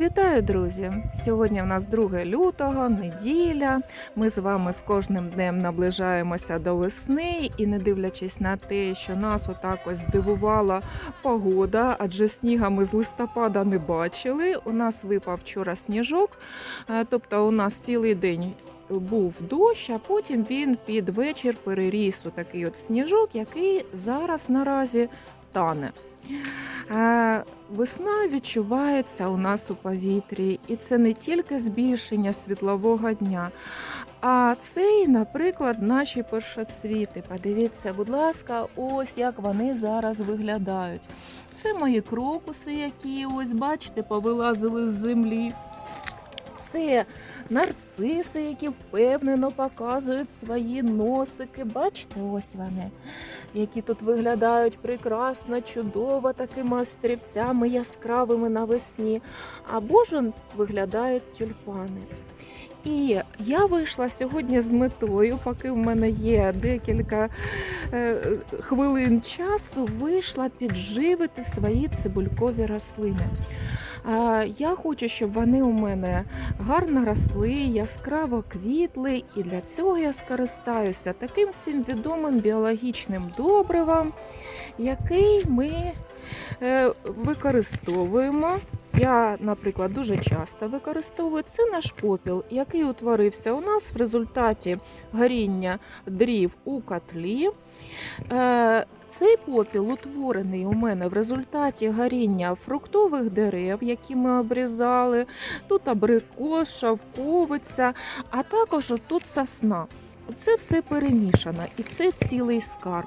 Вітаю, друзі! Сьогодні в нас 2 лютого, неділя. Ми з вами з кожним днем наближаємося до весни, і не дивлячись на те, що нас отак ось здивувала погода, адже сніга ми з листопада не бачили. У нас випав вчора сніжок, е, тобто у нас цілий день. Був дощ, а потім він під вечір переріс у такий от сніжок, який зараз наразі тане. Е, Весна відчувається у нас у повітрі, і це не тільки збільшення світлового дня, а це наприклад, наші першоцвіти. Подивіться, будь ласка, ось як вони зараз виглядають. Це мої крокуси, які ось, бачите, повилазили з землі. Це нарциси, які впевнено показують свої носики. Бачите, ось вони, які тут виглядають прекрасно, чудово, такими острівцями яскравими навесні. Або ж виглядають тюльпани. І я вийшла сьогодні з метою, поки в мене є декілька е, хвилин часу, вийшла підживити свої цибулькові рослини. Я хочу, щоб вони у мене гарно росли, яскраво квітли, і для цього я скористаюся таким всім відомим біологічним добривом, який ми е, використовуємо. Я, наприклад, дуже часто використовую це наш попіл, який утворився у нас в результаті горіння дрів у котлі. Е, Цей попіл утворений у мене в результаті горіння фруктових дерев, які ми обрізали. Тут абрикос, шовковиця, а також тут сосна. Це все перемішано і це цілий скарб.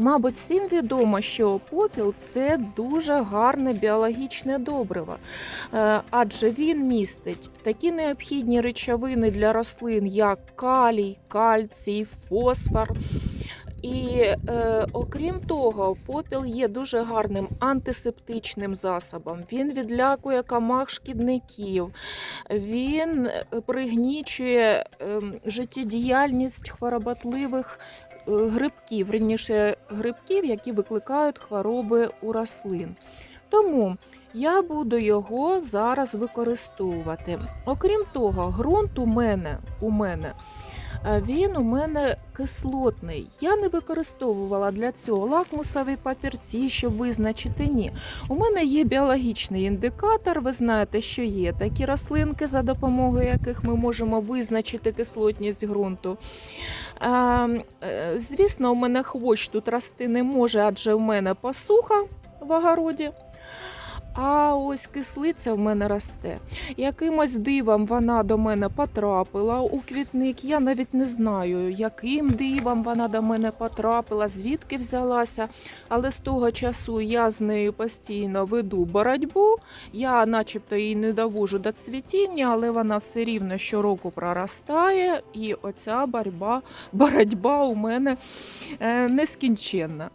Мабуть, всім відомо, що попіл це дуже гарне біологічне добриво, Е, адже він містить такі необхідні речовини для рослин, як калій, кальцій, фосфор. І е, окрім того, попіл є дуже гарним антисептичним засобом. Він відлякує камах шкідників, він пригнічує е, життєдіяльність хворобатливих е, грибків, раніше грибків, які викликають хвороби у рослин. Тому я буду його зараз використовувати. Окрім того, ґрунт у мене, у мене він у мене кислотний. Я не використовувала для цього лакмусові папірці, щоб визначити ні. У мене є біологічний індикатор. Ви знаєте, що є такі рослинки, за допомогою яких ми можемо визначити кислотність ґрунту. Е, Звісно, у мене хвощ тут рости не може, адже у мене посуха в огороді. А ось кислиця в мене росте. Якимось дивом вона до мене потрапила у квітник. Я навіть не знаю, яким дивом вона до мене потрапила, звідки взялася. Але з того часу я з нею постійно веду боротьбу. Я, начебто, її не довожу до цвітіння, але вона все рівно щороку проростає, і оця боротьба, боротьба у мене е, нескінченна.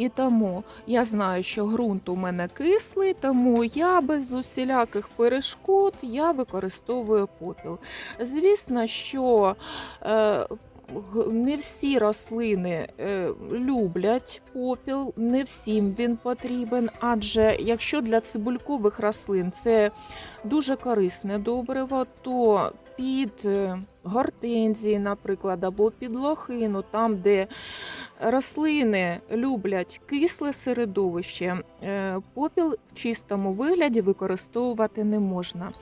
І тому я знаю, що ґрунт у мене кислий, тому я без усіляких перешкод я використовую попіл. Звісно, що е, не всі рослини е, люблять попіл, не всім він потрібен, адже якщо для цибулькових рослин це дуже корисне добриво, то під е, гортензії, наприклад, або під лохину, там, де рослини люблять кисле середовище, е, попіл в чистому вигляді використовувати не можна.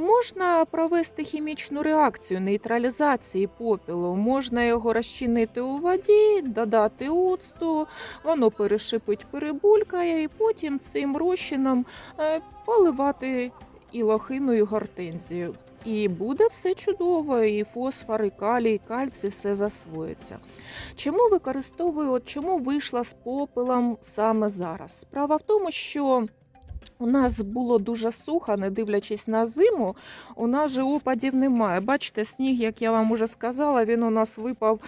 Можна провести хімічну реакцію нейтралізації попілу, можна його розчинити у воді, додати оцту, воно перешипить, перебулькає, і потім цим розчином е, поливати і лохину, і гортензію. І буде все чудово, і фосфор, і калій, і кальцій, все засвоїться. Чому використовую, от чому вийшла з попелом саме зараз? Справа в тому, що у нас було дуже сухо, не дивлячись на зиму, у нас же опадів немає. Бачите, сніг, як я вам уже сказала, він у нас випав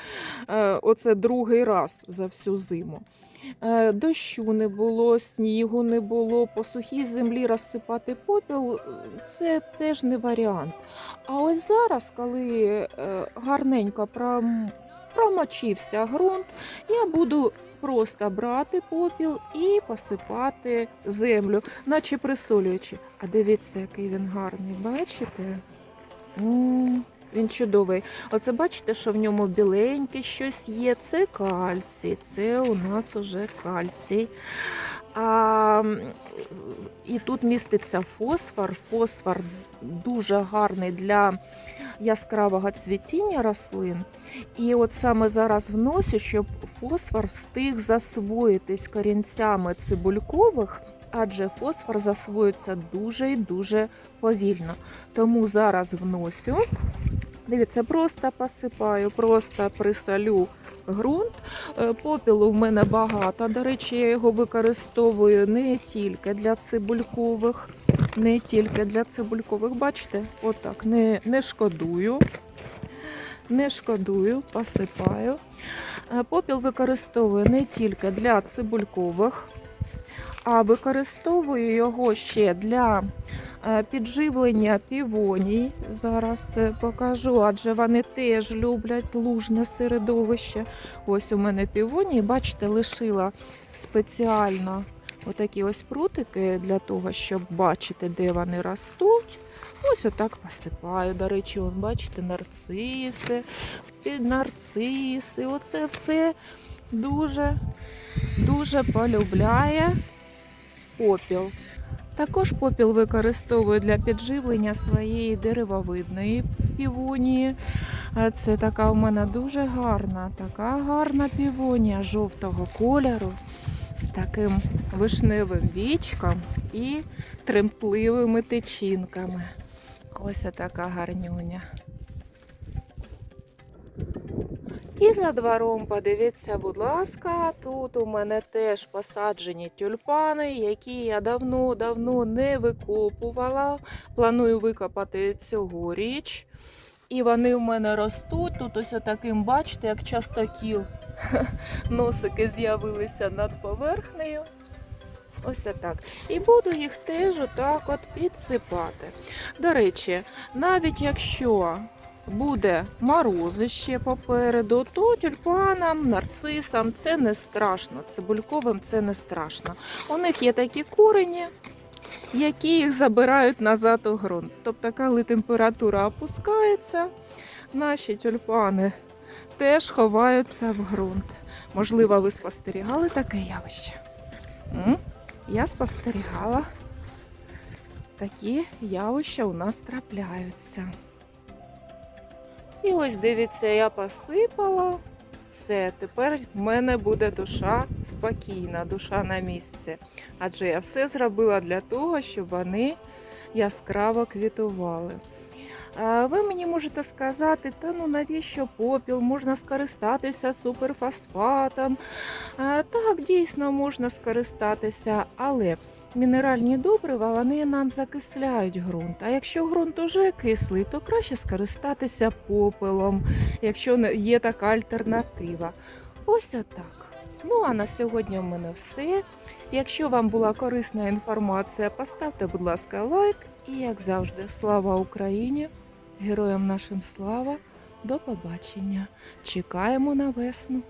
е, оце другий раз за всю зиму. Е, Дощу не було, снігу не було, по сухій землі розсипати попіл е, це теж не варіант. А ось зараз, коли гарненько пром- промочився ґрунт, я буду просто брати попіл і посипати землю, наче присолюючи. А дивіться, який він гарний, бачите? м він чудовий. Оце бачите, що в ньому біленьке щось є. Це кальцій, це у нас уже кальцій. А, і тут міститься фосфор. Фосфор дуже гарний для яскравого цвітіння рослин. І от саме зараз вносю, щоб фосфор встиг засвоїтись корінцями цибулькових, адже фосфор засвоюється дуже і дуже повільно. Тому зараз вносю. Дивіться, просто посипаю, просто присолю ґрунт. Е, Попілу в мене багато. До речі, я його використовую не тільки для цибулькових, не тільки для цибулькових. Бачите, отак, не, не шкодую. Не шкодую, посипаю. Е, Попіл використовую не тільки для цибулькових, а використовую його ще для підживлення півоній. Зараз е, покажу, адже вони теж люблять лужне середовище. Ось у мене півонії, бачите, лишила спеціально отакі ось прутики для того, щоб бачити, де вони ростуть. Ось отак посипаю. До речі, он, бачите, нарциси, нарциси. Оце все дуже, дуже полюбляє попіл. Також попіл використовую для підживлення своєї деревовидної півонії. Це така у мене дуже гарна, така гарна півонія жовтого кольору з таким вишневим вічком і тремтливими течінками. Ось така гарнюня. І за двором подивіться, будь ласка, тут у мене теж посаджені тюльпани, які я давно-давно не викопувала. Планую викопати цьогоріч. І вони в мене ростуть. Тут ось таким, бачите, як частокіл. Носики з'явилися над поверхнею. Ось так. І буду їх теж отак от підсипати. До речі, навіть якщо буде морозище попереду, то тюльпанам, нарцисам це не страшно. Цибульковим це не страшно. У них є такі корені, які їх забирають назад у ґрунт. Тобто, коли температура опускається, наші тюльпани теж ховаються в ґрунт. Можливо, ви спостерігали таке явище? Я спостерігала. Такі явища у нас трапляються. І ось дивіться, я посипала. Все, тепер в мене буде душа спокійна, душа на місці. Адже я все зробила для того, щоб вони яскраво квітували. Ви мені можете сказати, та ну навіщо попіл, можна скористатися суперфосфатом. Так, дійсно можна скористатися, але мінеральні добрива вони нам закисляють ґрунт. А якщо ґрунт уже кислий, то краще скористатися попелом, якщо є така альтернатива. Ось отак. Ну а на сьогодні в мене все. Якщо вам була корисна інформація, поставте, будь ласка, лайк. І як завжди, слава Україні! Героям нашим слава! До побачення! Чекаємо на весну!